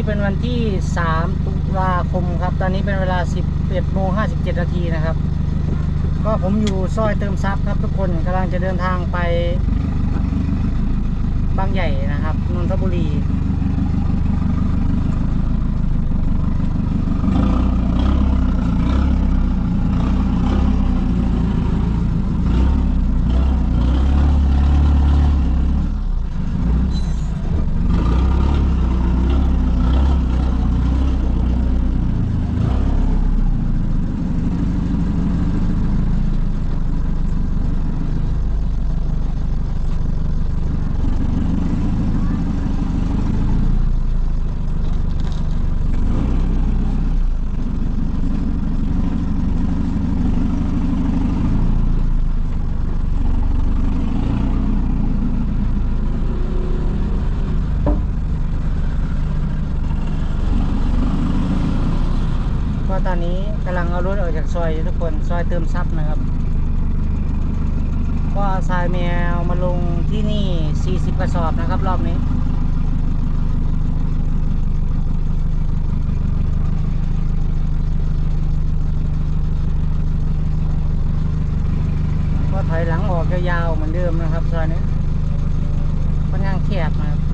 นี้เป็นวันที่ 3 ตุลาคมครับ ตอนนี้เป็นเวลา 11โมง57 นาทีนะครับ ก็ผมอยู่ซอยเติมซับครับทุกคนกำลังจะเดินทางไปบางใหญ่นะครับนนทบุรี รถออกจากซอยทุกคนซอยเติมซับนะครับ ก็เอาทรายแมวมาลงที่นี่ 40 กระสอบนะครับ รอบนี้ก็ถอยหลังออกยาวๆเหมือนเดิมนะครับซอยนี้ค่อนข้างแคบนะครับ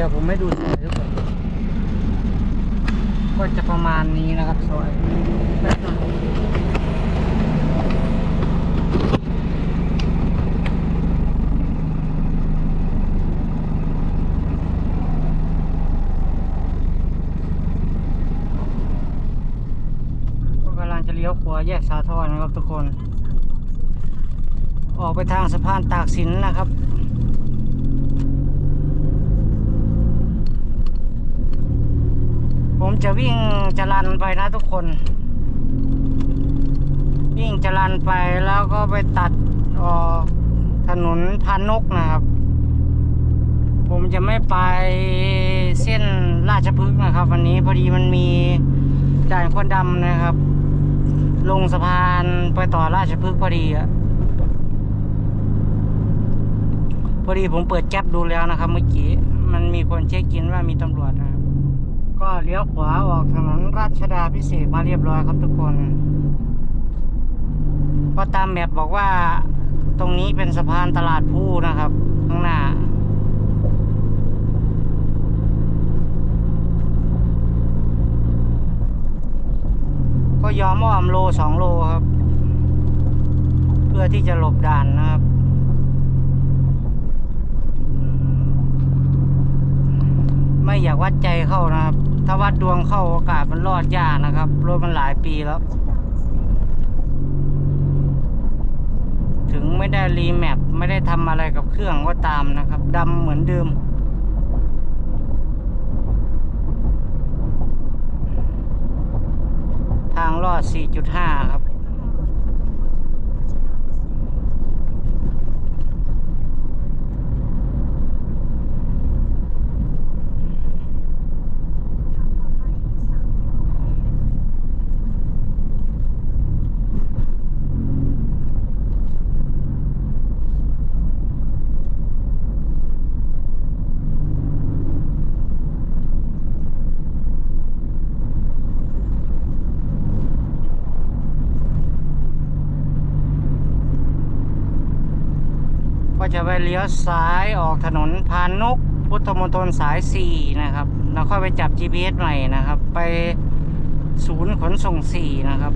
ดี๋ยวผมไม่ดูซอยทุกคนก็จะประมาณนี้นะครับซอยกำลังจะเลี้ยวขวาแยกสาทรนะครับทุกคน ออกไปทางสะพานตากสินนะครับ ผมจะวิ่งจรันไปนะทุกคน วิ่งจรันไปแล้วก็ไปตัดออกถนนพานกนะครับ ผมจะไม่ไปเส้นราชพฤกษ์นะครับ วันนี้พอดีมันมีด่านควันดำนะครับ ลงสะพานไปต่อราชพฤกษ์พอดีอะพอดีผมเปิดแก๊ปดูแล้วนะครับ เมื่อกี้ มันมีคนเช็คกินว่ามีตำรวจนะ ก็เลี้ยวขวาออกถนนราชดาพิเศษมาเรียบร้อยครับทุกคน ก็ตามแมปบอกว่า ตรงนี้เป็นสะพานตลาดผู้นะครับ ข้างหน้าก็ยอมอ้อมโลสองโลครับ เพื่อที่จะหลบด่านนะครับ ไม่อยากวัดใจเข้านะครับ ถ้าวัดดวงเข้าโอกาสมันรอดยากนะครับ รถมันหลายปีแล้ว ถึงไม่ได้รีแมปไม่ได้ทำอะไรกับเครื่องก็ตามนะครับดำเหมือนเดิมทางลอด 4.5 ครับ ก็ จะไปเลี้ยวซ้ายออกถนนพานนก พุทธมณฑลสาย 4 นะครับ แล้วค่อยไปจับ GPS ใหม่นะครับ ไปศูนย์ขนส่ง 4 นะครับ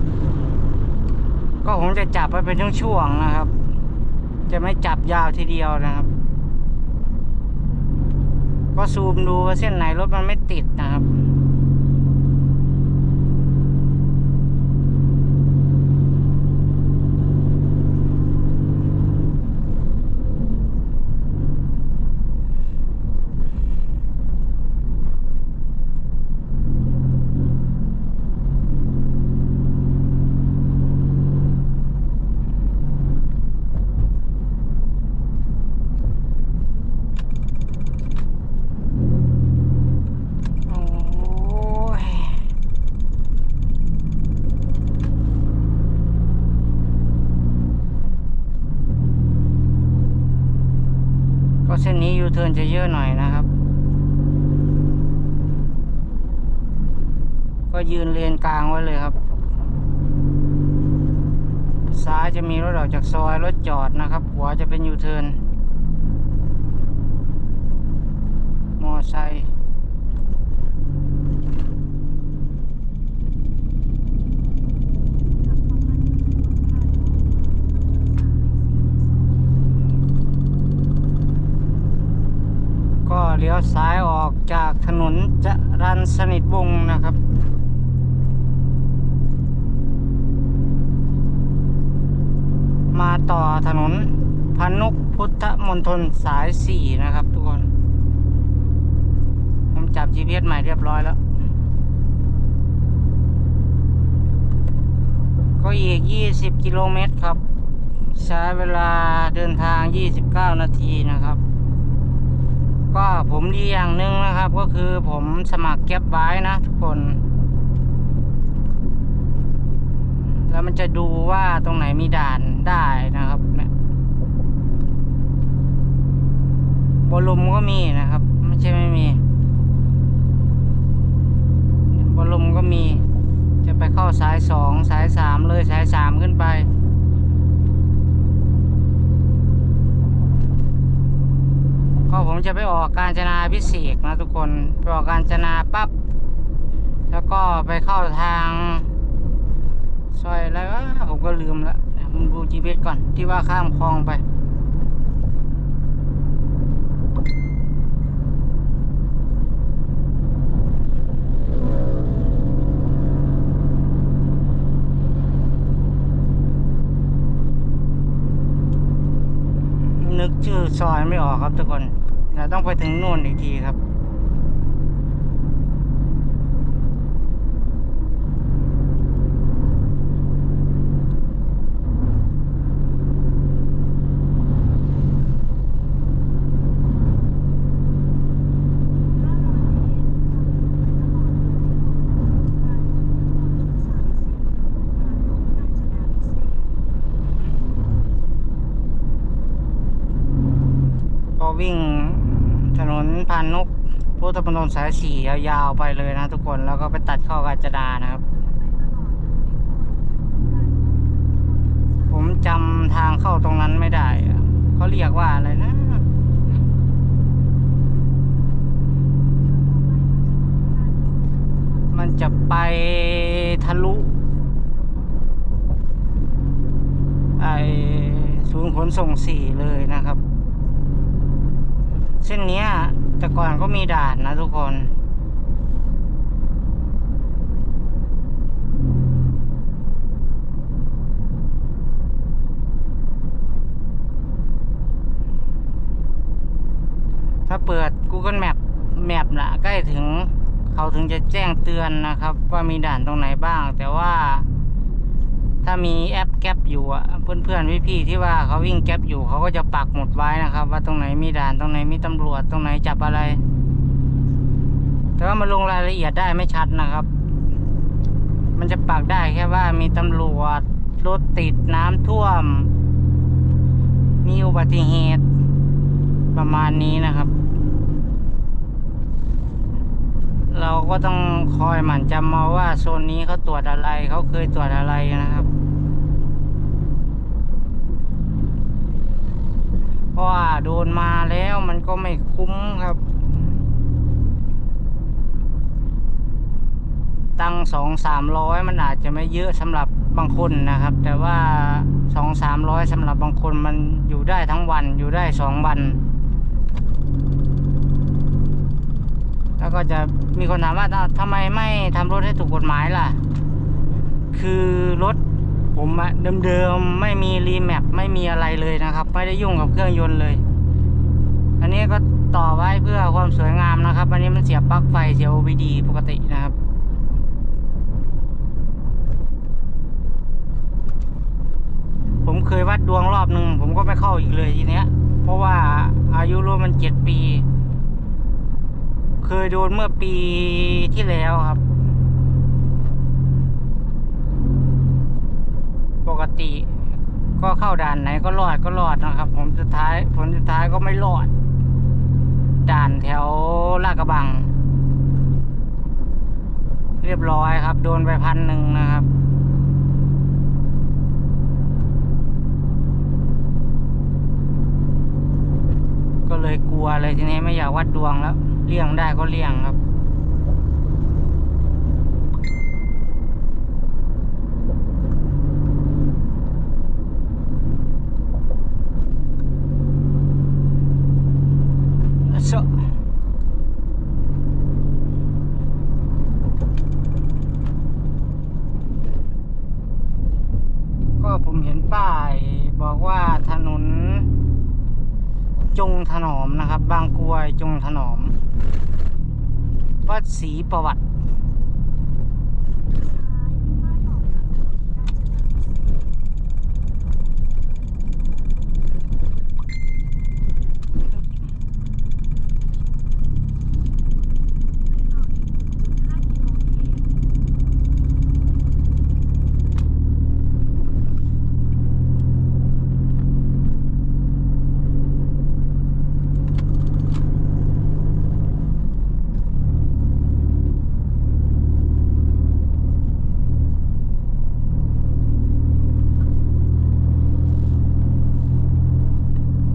ก็ผมจะจับไปเป็นช่วงๆนะครับ จะไม่จับยาวทีเดียวนะครับ ก็ซูมดูว่าเส้นไหนรถมันไม่ติดนะครับ โอ้ย ก็ เส้นนี้ยูเทิร์นจะเยอะหน่อยนะครับ ก็ยืนเลนกลางไว้เลยครับ ซ้ายจะมีรถออกจากซอยรถจอดนะครับ ขวาจะเป็นยูเทิร์นมอไซค์ ก็ เลี้ยวซ้ายออกจากถนนจรันสนิทวงนะครับ มาต่อถนนพนุกพุทธมณฑลสายสี่นะครับทุกคน ผมจับ GPS ใหม่เรียบร้อยแล้ว ก็อีก 20 กิโลเมตรครับ ใช้เวลาเดินทาง 29 นาทีนะครับ ก็ผมดีอย่างหนึ่งนะครับ ก็คือผมสมัครแก๊ปไว้นะทุกคน แล้วมันจะดูว่าตรงไหนมีด่านได้นะครับเนี่ยบอลลุมก็มีนะครับ ไม่ใช่ไม่มีบอลลุมก็มี จะไปเข้าสายสองสายสามเลยสายสามขึ้นไป ก็ผม จะไปออกการจนาพิเศษกนะทุกคนไปออกการจนาปั๊บแล้วก็ไปเข้าทางซอยอะไรวะผมก็ลืมละเดี๋ยวผมดู GPS ก่อนที่ว่าข้ามคลองไป นึกชื่อซอยไม่ออกครับทุกคนเราต้องไปถึงนู่นอีกทีครับ ก็ วิ่งถนนพานนกพุทธมณฑลสายสี่ยาวๆไปเลยนะทุกคนแล้วก็ไปตัดเข้ากาญจนานะครับ ผมจำทางเข้าตรงนั้นไม่ได้เขาเรียกว่าอะไรนะมันจะไปทะลุไอศูนย์ขนส่งสี่เลยนะครับ เส้นนี้แต่ก่อนก็มีด่านนะทุกคน ถ้าเปิด Google Map แมปละใกล้ถึง เขาถึงจะแจ้งเตือนนะครับ ว่ามีด่านตรงไหนบ้าง แต่ว่า ถ้ามีแอปแก๊ปอยู่อะเพื่อนๆพี่ๆที่ว่าเขาวิ่งแก๊ปอยู่เขาก็จะปักหมุดไว้นะครับ ว่าตรงไหนมีด่านตรงไหนมีตำรวจตรงไหนจับอะไร แต่ว่ามันลงรายละเอียดได้ไม่ชัดนะครับ มันจะปักได้แค่ว่ามีตำรวจรถติดน้ำท่วม มีอุบัติเหตุประมาณนี้นะครับ เราก็ต้องคอยหมั่นจำมาว่าโซนนี้เขาตรวจอะไรเขาเคยตรวจอะไรนะครับ เพราะว่าโดนมาแล้วมันก็ไม่คุ้มครับ ตังสองสามร้อยมันอาจจะไม่เยอะสำหรับบางคนนะครับ แต่ว่าสองสามร้อยสำหรับบางคนมันอยู่ได้ทั้งวันอยู่ได้สองวัน แล้วก็จะมีคนถามว่าทำไมไม่ทำรถให้ถูกกฎหมายล่ะ คือรถ ผมเดิมๆไม่มีรีแมปไม่มีอะไรเลยนะครับ ไม่ได้ยุ่งกับเครื่องยนต์เลย อันนี้ก็ต่อไว้เพื่อความสวยงามนะครับ อันนี้มันเสียบปลั๊กไฟเสีย OBD ปกตินะครับผมเคยวัดดวงรอบหนึ่งผมก็ไม่เข้าอีกเลยทีเนี้ย เพราะว่าอายุรวมมันเจ็ดปี เคยโดนเมื่อปีที่แล้วครับ ปกติ ก็เข้าด่านไหนก็รอดก็รอดนะครับ ผมสุดท้ายผลสุดท้ายก็ไม่รอด ด่านแถวลาดกระบัง เรียบร้อยครับ โดนไปพันหนึ่งนะครับก็เลยกลัวเลยทีนี้ไม่อยากวัดดวงแล้วเลี่ยงได้ก็เลี่ยงครับ เชอะก็ผมเห็นป้ายบอกว่าถนน จงถนอมนะครับ บางกรวยจงถนอม วัด ศรีประวัติ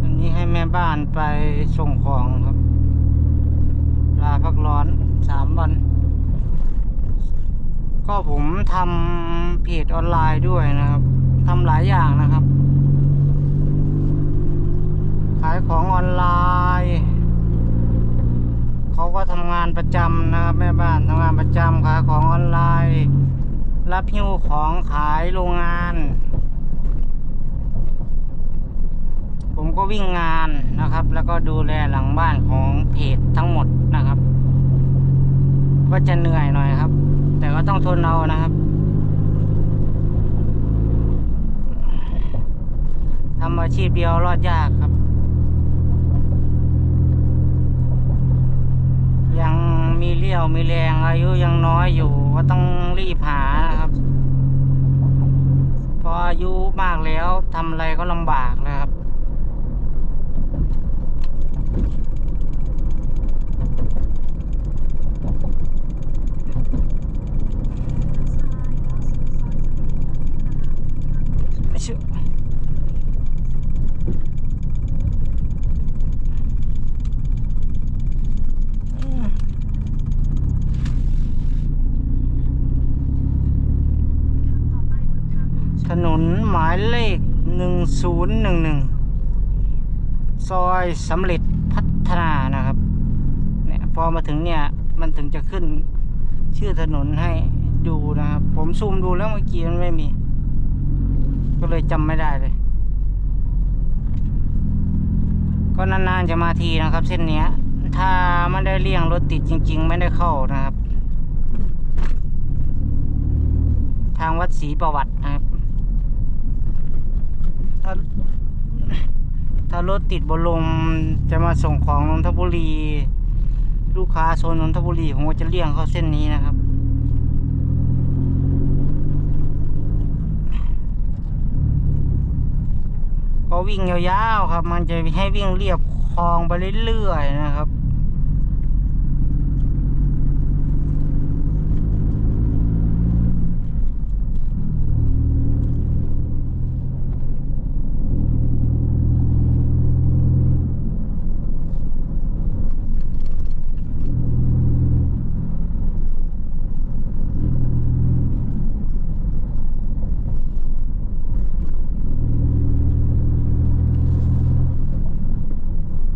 อันนี้ให้แม่บ้านไปส่งของครับ ลาพักร้อนสามวัน ก็ผมทำเพจออนไลน์ด้วยนะครับทำหลายอย่างนะครับ ขายของออนไลน์ เขาก็ทำงานประจำนะครับ แม่บ้านทำงานประจำขายของออนไลน์ รับหิ้วของขายโรงงาน ผมก็วิ่งงานนะครับ แล้วก็ดูแลหลังบ้านของเพจทั้งหมดนะครับ ก็จะเหนื่อยหน่อยครับ แต่ก็ต้องทนเอานะครับทำอาชีพเดียวรอดยากครับ ยัง มีเรี่ยวมีแรงอายุยังน้อยอยู่ ก็ต้องรีบหานะครับ พออายุมากแล้วทำอะไรก็ลำบากแล้ว 1011 ซอยสำเร็จพัฒนานะครับเนี่ยพอมาถึงเนี่ยมันถึงจะขึ้นชื่อถนนให้ดูนะครับ ผมซูมดูแล้วเมื่อกี้มันไม่มี ก็เลยจำไม่ได้เลย ก็นานๆจะมาทีนะครับ เส้นนี้ถ้าไม่ได้เลี่ยงรถติดจริง ๆ ไม่ได้เข้านะครับ ทางวัดศรีประวัตินะครับ ถ้าถ้ารถติดบนลมจะมาส่งของนนทบุรี ลูกค้าโซนนนทบุรีผมก็จะเลี่ยงเข้าเส้นนี้นะครับก็วิ่งยาวๆครับ มันจะให้วิ่งเรียบคลองไปเรื่อยๆนะครับ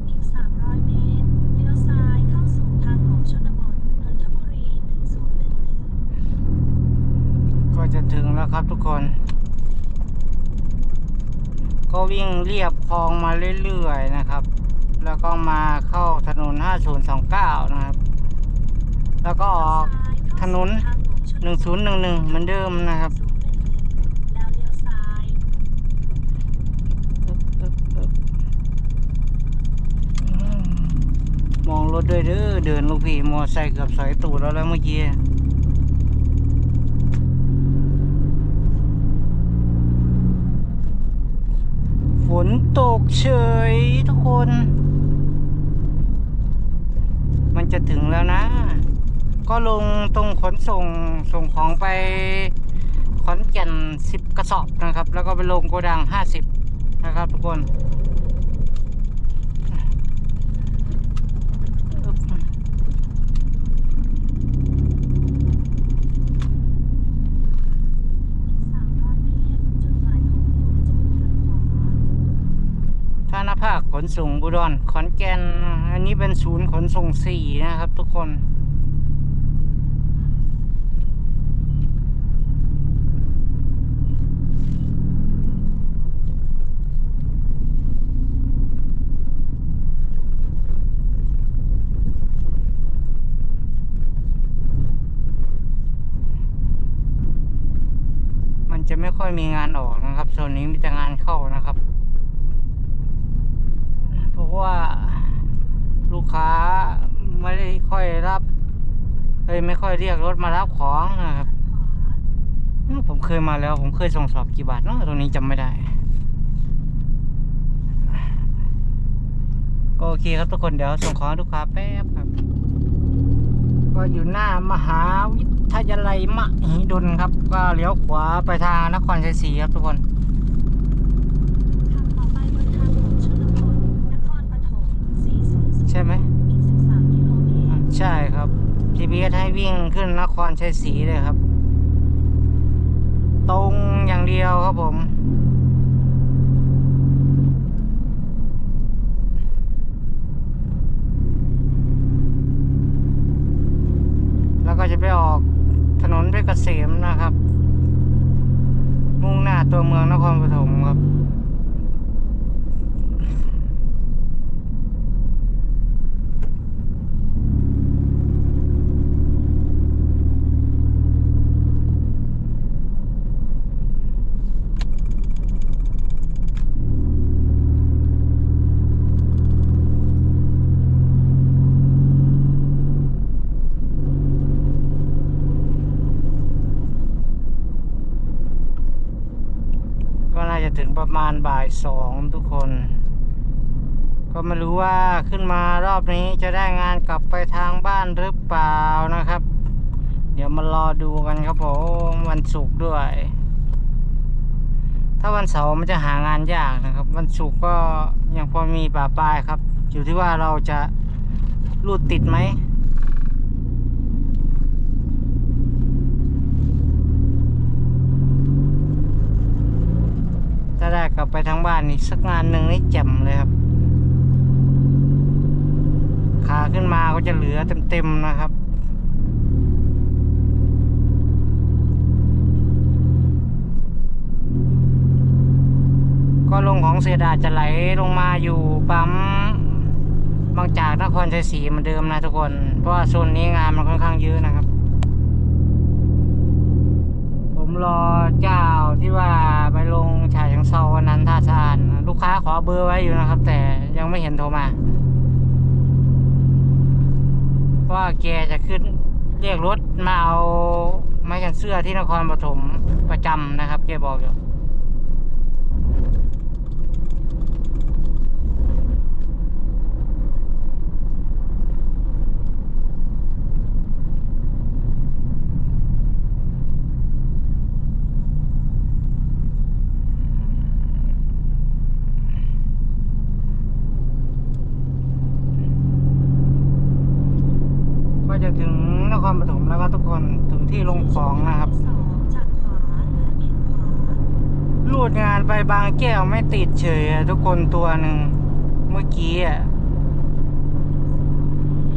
อีก 300 เมตร เลี้ยวซ้ายเข้าสู่ทางหลวงชนบทนนทบุรี 1011 ก็จะถึงแล้วครับทุกคน ก็วิ่ง เรียบคลองมาเรื่อยๆนะครับ แล้วก็มาเข้าถนน 5029 นะครับ แล้วก็ออกถนน 1011 เหมือนเดิมนะครับมมองรถด้วยเด้อเดินลูกพี่มอไซค์เกือบสอยตูดแล้วแล้วเมื่อกี้ นตกเฉยทุกคน มันจะถึงแล้วนะ ก็ลงตรงขนส่งส่งของไปขอนแก่นสิบกระสอบนะครับ แล้วก็ไปลงโกดังห้าสิบนะครับทุกคน 300 เมตร จุดหมายของคุณจะอยู่ทาง ขนส่งบุดรขอนแก่น อันนี้เป็นศูนย์ขนส่งสี่นะครับทุกคน มันจะไม่ค่อยมีงานออกนะครับโซนนี้มีแต่งานเข้านะครับะว่าลูกค้าไม่ได้ค่อยรับเอ้ยไม่ค่อยเรียกรถมารับของนะครับผมเคยมาแล้ว ผมเคยส่งสอบกี่บาทเนาะตรงนี้จำไม่ได้ ก็โอเคครับทุกคนเดี๋ยวส่งของลูกค้าแป๊บครับ ก็อยู่หน้ามหาวิทยาลัยมหิดลครับ ก็เลี้ยวขวาไปทางนครชัยศรีครับทุกคน ขับต่อไปบนทางหลวงชนบทนครปฐม400 ใช่ไหมอีก13กิโลเมตอะรใช่ครับ GPS ให้วิ่งขึ้นนครชัยศรีเลยครับ ตรงอย่างเดียวครับผมแล้วก็จะไปออกถนนเพชรเกษมนะครับ มุ่งหน้าตัวเมืองนครปฐมครับ ก็น่าจะถึงประมาณ บ่ายสองทุกคน ก็ไม่รู้ว่าขึ้นมารอบนี้จะได้งานกลับไปทางบ้านหรือเปล่านะครับ เดี๋ยวมารอดูกันครับผมวันศุกร์ด้วย ถ้าวันเสาร์มันจะหางานยากนะครับ วันศุกร์ก็ยังพอมีป่าปลายครับ อยู่ที่ว่าเราจะรูดติดไหม ถ้าได้ กลับไปทางบ้านนี่สักงานหนึ่งนี่แจ่มเลยครับ ขาขึ้นมาก็จะเหลือเต็มๆนะครับก็ลงของเสียดาจะไหลลงมาอยู่ปั๊มบางจากนครชัยศรีเหมือนเดิมนะทุกคน เพราะว่าโซนนี้งานมันค่อนข้างเยอะนะครับ รอเจ้าที่ว่าไปลงฉายชังเซาอนันท่าชานลูกค้าขอเบอร์ไว้อยู่นะครับ แต่ยังไม่เห็นโทรมาว่าแกจะขึ้นเรียกรถมาเอาไม้กันเสื้อที่นครปฐมประจำนะครับ แกบอกอยู่ ก็จะถึงน ครปฐมแล้วก็ทุกคนถึงที่ลงของนะครับลวดงานไปบางแก้วไม่ติดเฉยทุกคนตัวหนึ่งเมื่อกี้อะ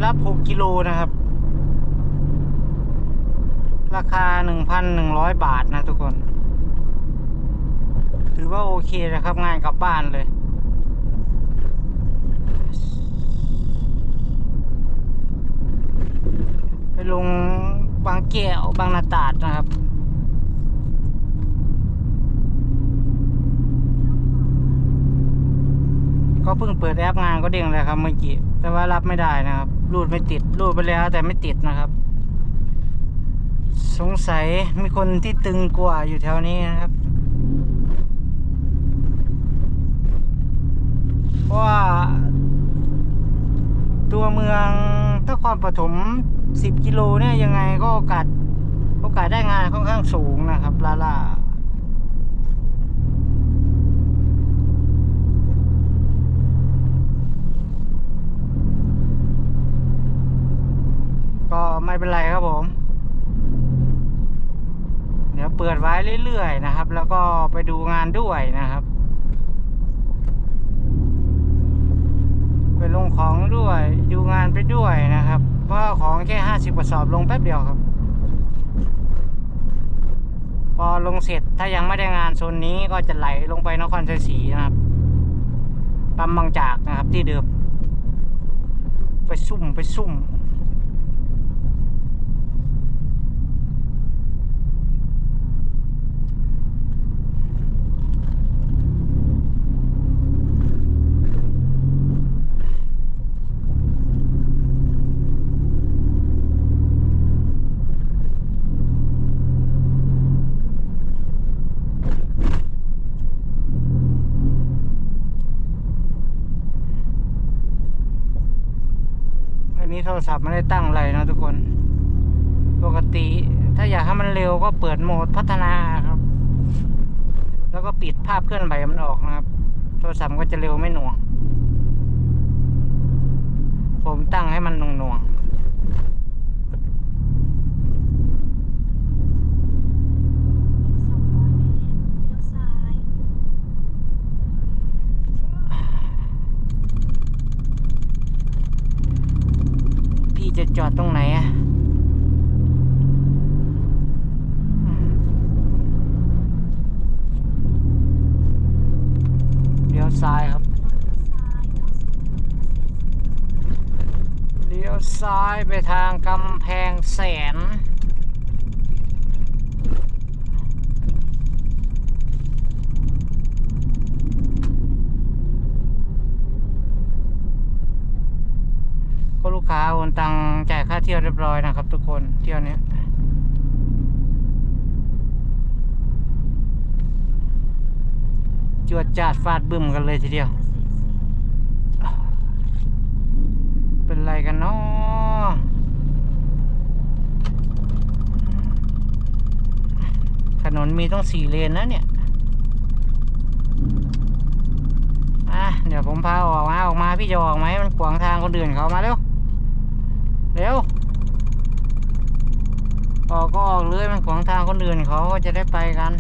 รับหกกิโลนะครับ ราคาหนึ่งพัร้อยบาทนะทุกคน ถือว่าโอเคนะครับงานกลับบ้านเลยไปลง บางแก้วบางนาตาดนะครับก็เพิ่งเปิดแอปงานก็เด้งเลยครับเมื่อกี้แต่ว่ารับไม่ได้นะครับ รูดไม่ติด รูดไปแล้วแต่ไม่ติดนะครับ สงสัยมีคนที่ตึงกว่าอยู่แถวนี้นะครับ เพราะว่า ตัวเมืองนครปฐม 10กิโลเนี่ยยังไงก็โอกาสโอกาสได้งานค่อนข้างสูงนะครับลาล่าก็ไม่เป็นไรครับผม เดี๋ยวเปิดไว้เรื่อยๆนะครับ แล้วก็ไปดูงานด้วยนะครับ ไปลงของด้วย ดูงานไปด้วยนะครับ เพราะว่าของแค่ห้าสิบกระสอบลงแป๊บเดียวครับ พอลงเสร็จถ้ายังไม่ได้งานโซนนี้ก็จะไหลลงไปนครชัยศรีนะครับปั๊มบางจากนะครับที่เดิม ไปซุ่มไปซุ่ม รศัพท์ไม่ได้ตั้งอะไรนะทุกคน ปกติ ถ้าอยากให้มันเร็วก็เปิดโหมดพัฒนาครับ แล้วก็ปิดภาพเคลื่อนไหวมันออกนะครับ โทรศัพท์ก็จะเร็วไม่หน่วง ผมตั้งให้มันหน่วงหน่วง สองร้อยเมตรเลี้ยวซ้าย ๆพี่ จะจอดตรงไหนอะเลี้ยวซ้ายครับเดียวซ้ายเข้าสู่ถนนเกษตรศรีเลี้ยวซ้ายไปทางกำแพงแสน ค้าโอนตังจ่ายค่าเที่ยวเรียบร้อยนะครับ ทุกคนเที่ยวเนี้ยจวดจาดฟาดบึ้มกันเลยทีเดียวเกษตรศรีเป็นไรกันเนาะถนนมีต้องสี่เลนนะเนี่ยอะเดี๋ยวผมพาออกมาออกมาพี่จะออกไหมมันขวางทางคนอื่นเขามาเร็ว เร็วออกก็ออกเลยมันขวางทางคนอื่นเขาก็จะได้ไปกัน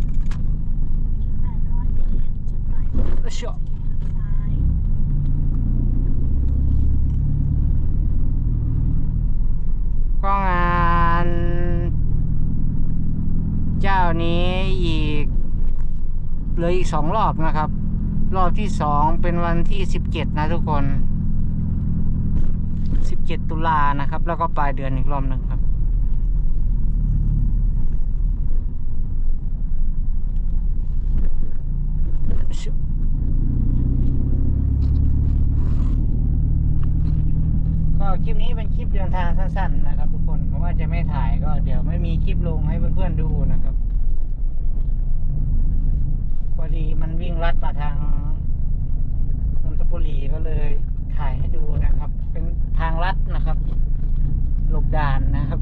อีกแปดร้อยเมตรจุดหมายปลายทาง เชี่ย ทางซ้าย ก็งาน วนี้อีกเหลืออีกสองรอบนะครับ รอบที่สองเป็นวันที่สิบเจ็ดนะทุกคนสิบเจ็ดตุลานะครับ แล้วก็ปลายเดือนอีกรอบหนึ่งครับก็คลิปนี้เป็นคลิปเดินทางสั้น ๆ นะครับ ทุกคนเพราะว่าจะไม่ถ่ายก็เดี๋ยวไม่มีคลิปลงให้เพื่อนๆดูนะครับ ดีมันวิ่งลัดมาทางนนทบุรีก็เลยถ่ายให้ดูนะครับ เป็นทางลัดนะครับหลบด่านนะครับ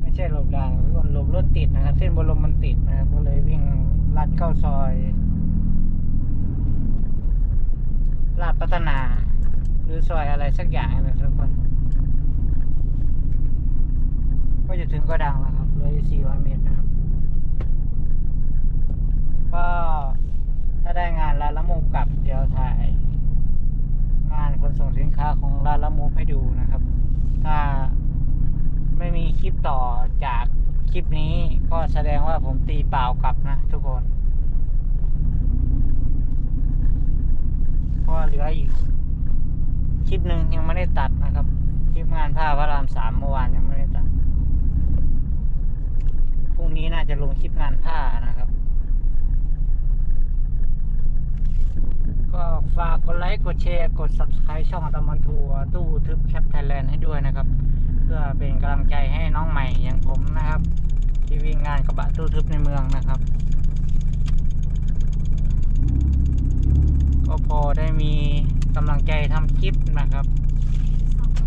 ไม่ใช่หลบด่านทุกคนหลบรถติดนะครับ เส้นบรมมันติดนะครับ ก็เลยวิ่งลัดเข้าซอยลาดพัฒนา หรือซอยอะไรสักอย่างนะทุกคนก็จะถึงก็ดังแล้วครับเลย400เมตรนะครับ ก็ถ้าได้งานร้านละมุกกลับเดี๋ยวถ่าย งานขนส่งสินค้าของร้านละมุกให้ดูนะครับ ถ้าไม่มีคลิปต่อจากคลิปนี้ก็แสดงว่าผมตีเปล่ากลับนะทุกคนเพราะเหลืออีกคลิปหนึ่งยังไม่ได้ตัดนะครับ คลิปงานผ้าพระรามสามเมื่อวานยังไม่ได้ตัดพรุ่งนี้น่าจะลงคลิปงานผ้านะครับ ก็ฝากกดไลค์กดแชร์กด subscribe ช่องตะมันทัวร์ตู้ทึบแคปไทยแลนด์ให้ด้วยนะครับ เพื่อเป็นกำลังใจให้น้องใหม่อย่างผมนะครับ ที่วิ่งงานกระบะตู้ทึบในเมืองนะครับ ก็พอได้มีกำลังใจทำคลิปนะครับ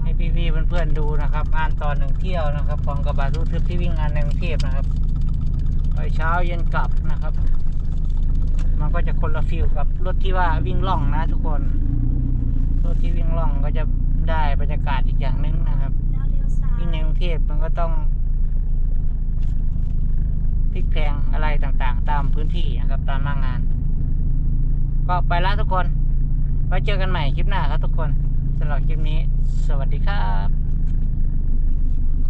ให้พี่ๆเพื่อนๆดูนะครับงานต่อหนึ่งเที่ยวนะครับ ของกระบะตู้ทึบที่วิ่งงานในกรุงเทพนะครับ ไปเช้าเย็นกลับนะครับ มันก็จะคนละฟิลกับรถที่ว่าวิ่งล่องนะทุกคน รถที่วิ่งล่องก็จะได้บรรยากาศอีกอย่างหนึงนะครับแล้วเลี้ยวซ้ายวิ่งในกรุงเทพมันก็ต้องพลิกแพลงอะไรต่างๆ ตามพื้นที่นะครับตามหน้างาน ก็ไปแล้วทุกคนไว้เจอกันใหม่คลิปหน้าครับทุกคนสำหรับคลิปนี้ สวัสดีครับ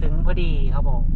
ถึงพอดีครับผม